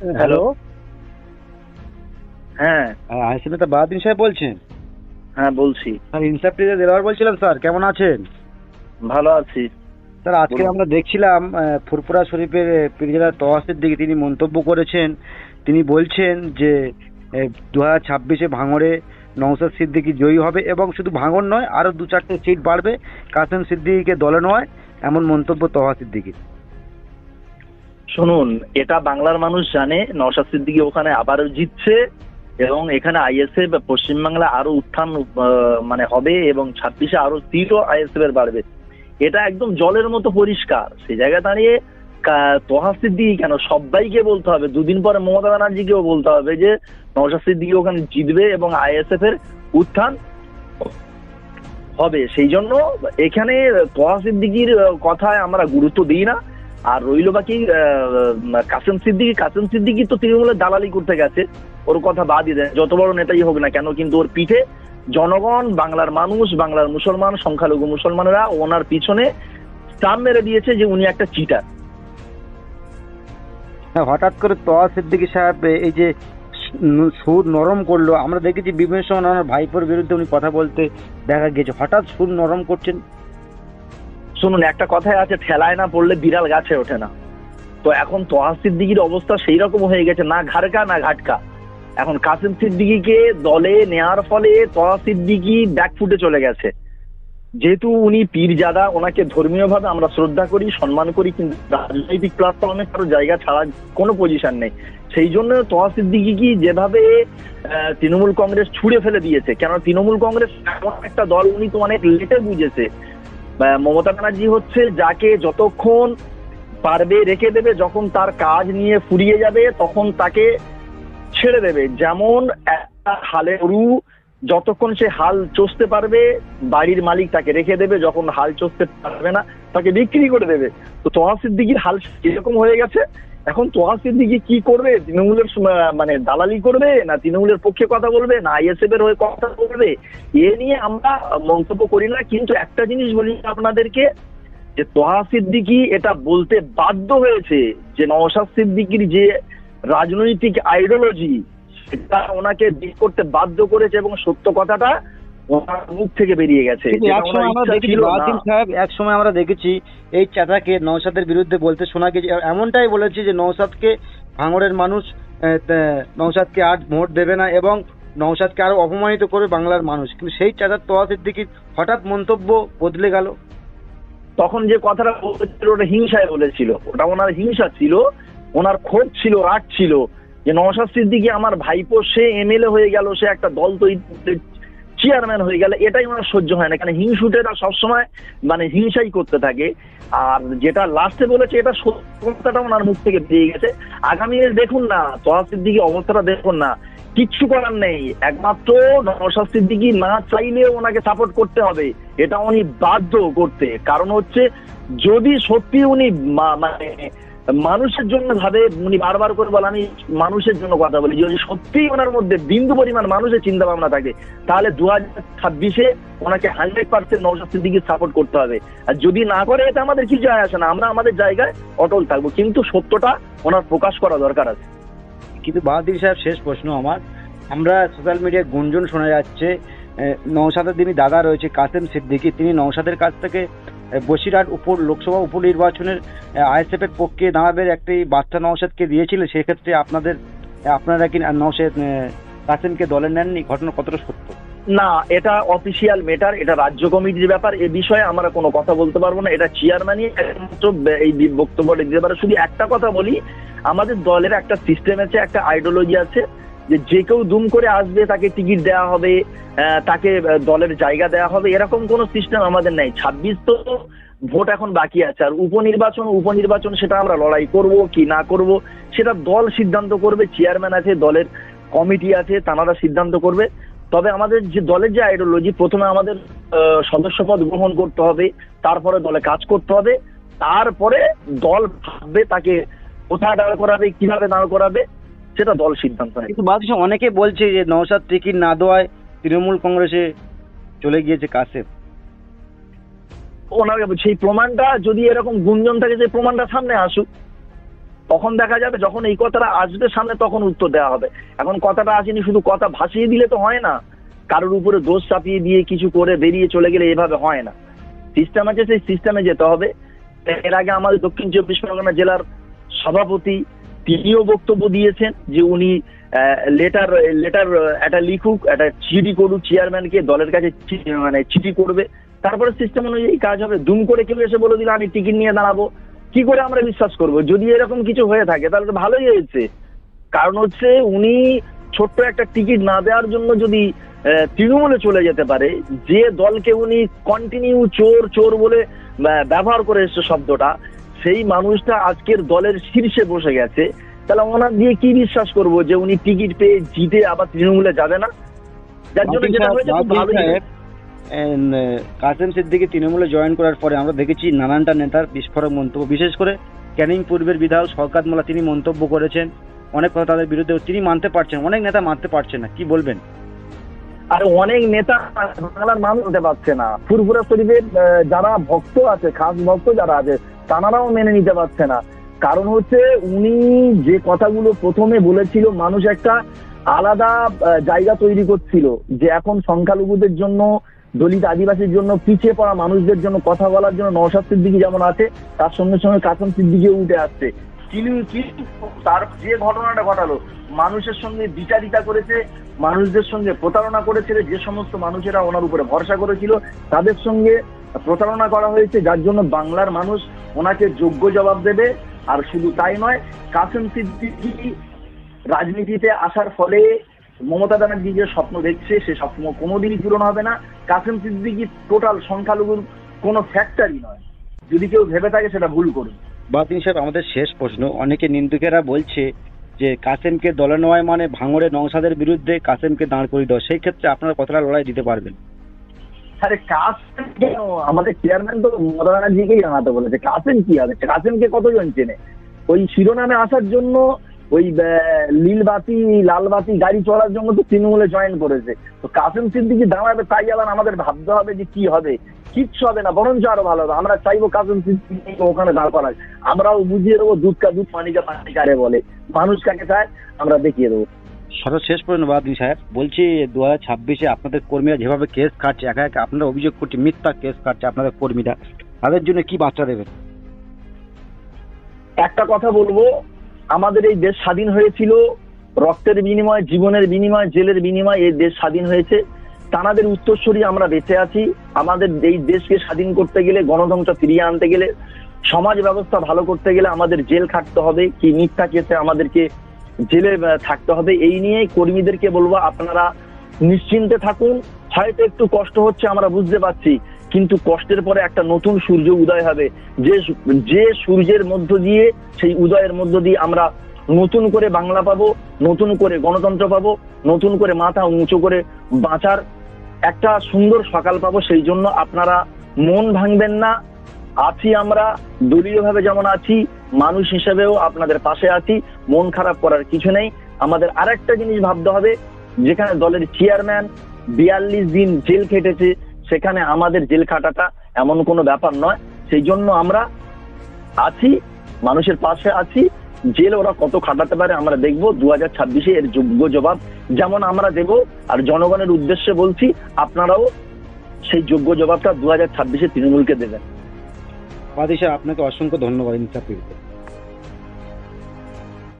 Hello? হ্যাঁ। আইসি নেতা বাহাদিন সাহেব বলছেন? হ্যাঁ বলছি। স্যার ইনসাপ্রিজে দেওয়ার বলছিলাম স্যার। কেমন আছেন? ভালো আছি। স্যার আজকে আমরা দেখছিলাম আহ, ফুরফুরা শরীফের পিরজেলার তহাসের দিকে তিনি মন্তব্য করেছেন। তিনি বলছেন যে দু হাজার ছাব্বিশে ভাঙড়ে নওসাদ সিদ্দিকি জয়ী হবে এবং শুধু ভাঙড় নয় আরও দু চারটে সিট বাড়বে। কাসেম সিদ্দিকিকে দলে নয় এমন মন্তব্য তহা সিদ্দিকির শুনুন, এটা বাংলার মানুষ জানে, নওশাদ সিদ্দিকী ওখানে আবারও জিতছে এবং এখানে আইএসএফ পশ্চিমবাংলা আরও উত্থান মানে হবে এবং ছাব্বিশে আরও সিটও আইএসএফ এর বাড়বে। এটা একদম জলের মতো পরিষ্কার। সেই জায়গায় দাঁড়িয়ে তোহা সিদ্দিকী কেন? সবাইকে বলতে হবে। দুদিন পরে মমতা ব্যানার্জিকেও বলতে হবে যে, নওশাদ সিদ্দিকী ওখানে জিতবে এবং আইএসএফ এর উত্থান হবে। সেই জন্য এখানে তোহা সিদ্দিকির কথায় আমরা গুরুত্ব দিই না। আর রইল বাকি কাসেম সিদ্দিকি। কাসেম সিদ্দিকি তো তৃণমূলের দালালি করতে গেছে। ওর কথা বাদই দেয় যত বড় নেতাই হোক না কেন, কিন্তু ওর পিঠে জনগণ, বাংলার মানুষ, বাংলার মুসলমান, সংখ্যালঘু মুসলমানরা ওনার পিছনে স্টাম্প মেরে দিয়েছে যে উনি একটা চিটার হ্যাঁ হঠাৎ করে তহা সিদ্দিকি সাহেব, এই যে সুর নরম করল, আমরা দেখেছি বিভিন্ন সময় ভাইপোর বিরুদ্ধে উনি কথা বলতে দেখা গেছে হঠাৎ সুর নরম করছেন। শুনুন, একটা কথাই আছে, ঠেলায় না পড়লে বিড়াল গাছে ওঠে না। তো এখন তোহা সিদ্দিকির অবস্থা সেই রকম হয়ে গেছে, না ঘাড়কা, না ঘাটকা। এখন কাসিম সিদ্দিকিকে দলে নেয়ার ফলে তোহা সিদ্দিকি ব্যাকফুটে চলে গেছে। যেহেতু উনি পীরজাদা, ওনাকে ধর্মীয়ভাবে আমরা শ্রদ্ধা করি, সম্মান করি, কিন্তু রাজনৈতিক প্ল্যাটফর্মে কারও জায়গা ছাড়া কোনো পজিশন নেই। সেই জন্য তোহা সিদ্দিকি কি যেভাবে তৃণমূল কংগ্রেস ছুড়ে ফেলে দিয়েছে, কেন তৃণমূল কংগ্রেস এমন একটা দল উনি তো অনেক লেটে বুঝেছে। মমতা ব্যানার্জি হচ্ছে যাকে যতক্ষণ পারবে রেখে দেবে, যখন তার কাজ নিয়ে ফুরিয়ে যাবে, তখন তাকে ছেড়ে দেবে। যেমন একটা হালে গরু যতক্ষণ সে হাল চষতে পারবে, বাড়ির মালিক তাকে রেখে দেবে, যখন হাল চষতে পারবে না, তাকে বিক্রি করে দেবে। তো তোহা সিদ্দিকির হাল এরকম হয়ে গেছে? এখন তোহা সিদ্দিকি কি করবে? তৃণমূলের মানে দালালি করবে না তৃণমূলের পক্ষে কথা বলবে, না আইএসএফ এর হয়ে কথা বলবে? এ নিয়ে আমরা মন্তব্য করি না, কিন্তু একটা জিনিস বলি আপনাদেরকে, যে তোহা সিদ্দিকি এটা বলতে বাধ্য হয়েছে যে নওশাদ সিদ্দিকির যে রাজনৈতিক আইডিওলজি সেটা ওনাকে দিক করতে বাধ্য করেছে এবং সত্য কথাটা ওনার মুখ থেকে বেরিয়ে গেছে। কিন্তু এক সময় আমরা দেখেছি এই চাচাকে নৌসাদের বিরুদ্ধে বলতে শোনা গেছে। এমনটাই বলেছে যে নৌসাদকে ভাঙড়ের মানুষ নৌসাদকে আর ভোট দেবে না এবং নৌসাদকে আরও অপমানিত করবে বাংলার মানুষ। কিন্তু সেই চাচার তোয়া সিদ্দিকির হঠাৎ মন্তব্য বদলে গেল। তখন যে কথাটা বলেছিল ওটা হিংসায় বলেছিল। ওটা ওনার হিংসা ছিল ওনার ক্ষোভ ছিল রাগ ছিল যে নওশাদ সিদ্দিকি আমার ভাইপো সে এমএলএ হয়ে গেল সে একটা দল তৈরি চেয়ারম্যান হয়ে গেল এটাই ওনার সহ্য হয় না। কারণ হিংসুটেরা সবসময় মানে হিংসাই করতে থাকে। আর যেটা লাস্টে বলেছে, এটা সত্যতাটা ওনার মুখ থেকে বেরিয়ে গেছে। আগামী দেখুন না তোহা সিদ্দিকি অবস্থাটা দেখুন না। কিচ্ছু করার নেই। একমাত্র নওশাদ সিদ্দিকি না চাইলেও ওনাকে সাপোর্ট করতে হবে। এটা উনি বাধ্য করতে। কারণ হচ্ছে, যদি সত্যি উনি মানে মানুষের জন্য ভাবে, উনি বারবার করে বলে আমি মানুষের জন্য কথা বলি। যদি সত্যি ওনার মধ্যে বিন্দু পরিমাণ মানুষের চিন্তা ভাবনা থাকে, তাহলে দু হাজার ছাব্বিশে ওনাকে হান্ড্রেড পার্সেন্ট নৌশাদ দিকে সাপোর্ট করতে হবে। আর যদি না করে এটা আমাদের কিছু যায় আসে না। আমরা আমাদের জায়গায় অটল থাকব। কিন্তু সত্যটা ওনার প্রকাশ করা দরকার আছে। কিন্তু বাহাদির সাহেব, শেষ প্রশ্ন আমার। আমরা সোশ্যাল মিডিয়ায় গুঞ্জন শোনা যাচ্ছে নওশাদের যিনি দাদা রয়েছে, কাসেম সিদ্দিকী, তিনি নওশাদের কাছ থেকে বসিরহাট উপর লোকসভা উপনির্বাচনের আইএসএফ এর পক্ষে দাঁড়াবে একটি বাচ্চা নওশাদকে দিয়েছিলেন সেক্ষেত্রে আপনাদের আপনারা কি নওশাদ কাসেমকে দলে নেননি? ঘটনা কতটা সত্য? না, এটা অফিসিয়াল মেটার এটা রাজ্য কমিটির ব্যাপার, এ বিষয়ে আমরা কোনো কথা বলতে পারব না। এটা চেয়ারম্যানই একমাত্র এই বক্তব্যটা দিতে পারে। শুধু একটা কথা বলি, আমাদের দলের একটা সিস্টেম আছে, একটা আইডিওলজি আছে। যে যে কেউ দুম করে আসবে, তাকে টিকিট দেওয়া হবে তাকে দলের জায়গা দেওয়া হবে, এরকম কোনো সিস্টেম আমাদের নেই। ছাব্বিশ তো ভোট এখন বাকি আছে, আর উপনির্বাচন উপনির্বাচন সেটা আমরা লড়াই করব কি না করব, সেটা দল সিদ্ধান্ত করবে চেয়ারম্যান আছে, দলের কমিটি আছে, তারা সিদ্ধান্ত করবে। তবে আমাদের যে দলের যে আইডিওলজি প্রথমে আমাদের সদস্যপদ গ্রহণ করতে হবে, তারপরে দলে কাজ করতে হবে, তারপরে দল ভাববে তাকে কোথায় দাঁড় করাবে, কীভাবে দাঁড় করাবে সেটা দল সিদ্ধান্ত নেবে কিন্তু সাহেব অনেকে বলছে যে নওশাদ টিকিট না দেওয়ায় তৃণমূল কংগ্রেসে চলে গিয়েছে কাসেম ওনাকে সেই প্রমাণটা যদি এরকম গুঞ্জন থাকে যে প্রমাণটা সামনে আসুক তখন দেখা যাবে যখন এই কথাটা আসবে সামনে তখন উত্তর দেওয়া হবে। এখন কথাটা আসেনি শুধু কথা ভাসিয়ে দিলে তো হয় না। কারোর উপরে দোষ চাপিয়ে দিয়ে কিছু করে বেরিয়ে চলে গেলে এভাবে হয় না। সিস্টেম আছে সেই সিস্টেমে যেতে হবে। এর আগে আমাদের দক্ষিণ চব্বিশ পরগনা জেলার সভাপতি তিনিও বক্তব্য দিয়েছেন যে উনি লেটার লেটার একটা লিখুক, একটা চিঠি করুক চেয়ারম্যানকে দলের কাছে মানে চিঠি করবে। তারপরে সিস্টেম অনুযায়ী কাজ হবে। দুম করে কেউ এসে বলে দিল, আমি টিকিট নিয়ে দাঁড়াবো। কি করে আমরা বিশ্বাস করব? যদি এরকম কিছু হয়ে থাকে, তাহলে তো ভালোই হয়েছে। কারণ হচ্ছে উনি ছোট্ট একটা টিকিট না দেওয়ার জন্য যদি তৃণমূলে চলে যেতে পারে, যে দলকে উনি কন্টিনিউ চোর চোর বলে ব্যবহার করে এসছে শব্দটা সেই মানুষটা আজকের দলের শীর্ষে বসে গেছে। তাহলে ওনার দিয়ে কি বিশ্বাস করব যে উনি টিকিট পেয়ে জিতে আবার তৃণমূলে যাবে না? যার জন্য যেটা হয়েছে ভালোই কাসেম সিদ্দিকি তৃণমূলে জয়েন করার পরে আমরা দেখেছি নানানটা নেতার বিস্ফোরক মন্তব্য। বিশেষ করে ক্যানিং পূর্বের বিধায়ক শওকাত মোল্লা তিনি মন্তব্য করেছেন। অনেক কথা তাদের বিরুদ্ধে তিনি মানতে পারছেন অনেক নেতা মানতে পারছেন না। কি বলবেন? আর অনেক নেতা বাংলার মানুষ হতে পারছে না। ফুরফুরা শরীফের যারা ভক্ত আছে, খাস ভক্ত যারা আছে তানারাও মেনে নিতে পারছে না। কারণ হচ্ছে উনি যে কথাগুলো প্রথমে বলেছিল, মানুষ একটা আলাদা জায়গা তৈরি করছিল, যে এখন সংখ্যালঘুদের জন্য, দলিত আদিবাসীর জন্য, পিছিয়ে পড়া মানুষদের জন্য, কথা বলার জন্য নওশাদ সিদ্দিকি যেমন আছে, তার সঙ্গে সঙ্গে কাসম সিদ্দিকিও উঠে আসছে। তিনি কিন্তু তার যে ঘটনাটা ঘটালো, মানুষের সঙ্গে বিচারিতা করেছে, মানুষদের সঙ্গে প্রতারণা করেছে, যে সমস্ত মানুষেরা ওনার উপরে ভরসা করেছিল, তাদের সঙ্গে প্রতারণা করা হয়েছে, যার জন্য বাংলার মানুষ ওনাকে যোগ্য জবাব দেবে। আর শুধু তাই নয়, কাসেম সিদ্দিকি রাজনীতিতে আসার ফলে মমতা ব্যানার্জি যে স্বপ্ন দেখছে, সে স্বপ্ন কোনোদিনই পূরণ হবে না। কাসেম সিদ্দিকি টোটাল সংখ্যালঘুর কোনো ফ্যাক্টরি নয়। যদি কেউ ভেবে থাকে, সেটা ভুল করবে বাতিন সাহেব আমাদের শেষ প্রশ্ন। অনেকে নিন্দুকেরা বলছে যে কাসেমকে দলে নেওয়ায় মানে ভাঙড়ে নংসাদের বিরুদ্ধে কাসেমকে দাঁড় করিয়ে দেওয়া। সেই ক্ষেত্রে আপনারা কতটা লড়াই দিতে পারবেন? আরে কাসেম কেন আমাদের চেয়ারম্যান তো মমতা ব্যানার্জিকেই জানাতে বলেছে। কাসেম কি হবে কাসেমকে কতজন চেনে? ওই শিরোনামে আসার জন্য ওই আহ, নীল বাতি গাড়ি চলার জন্য তো তৃণমূলে জয়েন করেছে। তো কাসেম সিদ্দিকি দাঁড়াবে তাই আবার আমাদের ভাবতে হবে যে কি হবে। কিচ্ছু হবে না বরঞ্চ আরও ভালো হবে। আমরা চাইব সিদ্দিকিকে ওখানে দাঁড় করাই আমরাও বুঝিয়ে দেবো দুধ কা দুধ পানিকা পানি কারে বলে। মানুষ কাকে চায় আমরা দেখিয়ে দেবো। সর্ব শেষ প্রশ্ন বাদিন সাহেব। বলছি দু হাজার ছাব্বিশে আপনাদের কর্মীরা যেভাবে কেস খাচ্ছে একা একা আপনারা অভিযোগ করছে মিথ্যা কেস কাটছে আপনাদের কর্মীরা। তাদের জন্য কি বার্তা দেবেন? একটা কথা বলব আমাদের এই দেশ স্বাধীন হয়েছিল রক্তের বিনিময়ে জীবনের বিনিময়ে জেলের বিনিময়ে এই দেশ স্বাধীন হয়েছে। তানাদের উত্তরসূরি আমরা বেঁচে আছি। আমাদের এই দেশকে স্বাধীন করতে গেলে গণতন্ত্র ফিরিয়ে আনতে গেলে, সমাজ ব্যবস্থা ভালো করতে গেলে আমাদের জেল খাটতে হবে, কি মিথ্যা কেসে আমাদেরকে জেলে থাকতে হবে। এই নিয়ে কর্মীদেরকে বলব, আপনারা নিশ্চিন্তে থাকুন। হয়তো একটু কষ্ট হচ্ছে, আমরা বুঝতে পারছি, কিন্তু কষ্টের পরে একটা নতুন সূর্য উদয় হবে। যে যে সূর্যের মধ্য দিয়ে, সেই উদয়ের মধ্য দিয়ে আমরা নতুন করে বাংলা পাবো, নতুন করে গণতন্ত্র পাবো, নতুন করে মাথা উঁচু করে বাঁচার একটা সুন্দর সকাল পাবো, সেই জন্য আপনারা মন ভাঙবেন না। আছি আমরা, দলীয়ভাবে যেমন আছি, মানুষ হিসেবেও আপনাদের পাশে আছি, মন খারাপ করার কিছু নেই। আমাদের আরেকটা জিনিস ভাবতে হবে, যেখানে দলের চেয়ারম্যান বিয়াল্লিশ দিন জেল খেটেছে, সেখানে আমাদের জেল খাটাটা এমন কোনো ব্যাপার নয়। সেই জন্য আমরা আছি, মানুষের পাশে আছি জেল ওরা কত খাটাতে পারে আমরা দেখব। দু হাজার ছাব্বিশে এর যোগ্য জবাব যেমন আমরা দেব। আর জনগণের উদ্দেশ্যে বলছি, আপনারাও সেই যোগ্য জবাবটা দু হাজার ছাব্বিশে তৃণমূলকে দেবেন। আপনাকে অসংখ্য ধন্যবাদ ইন্টারভিউতে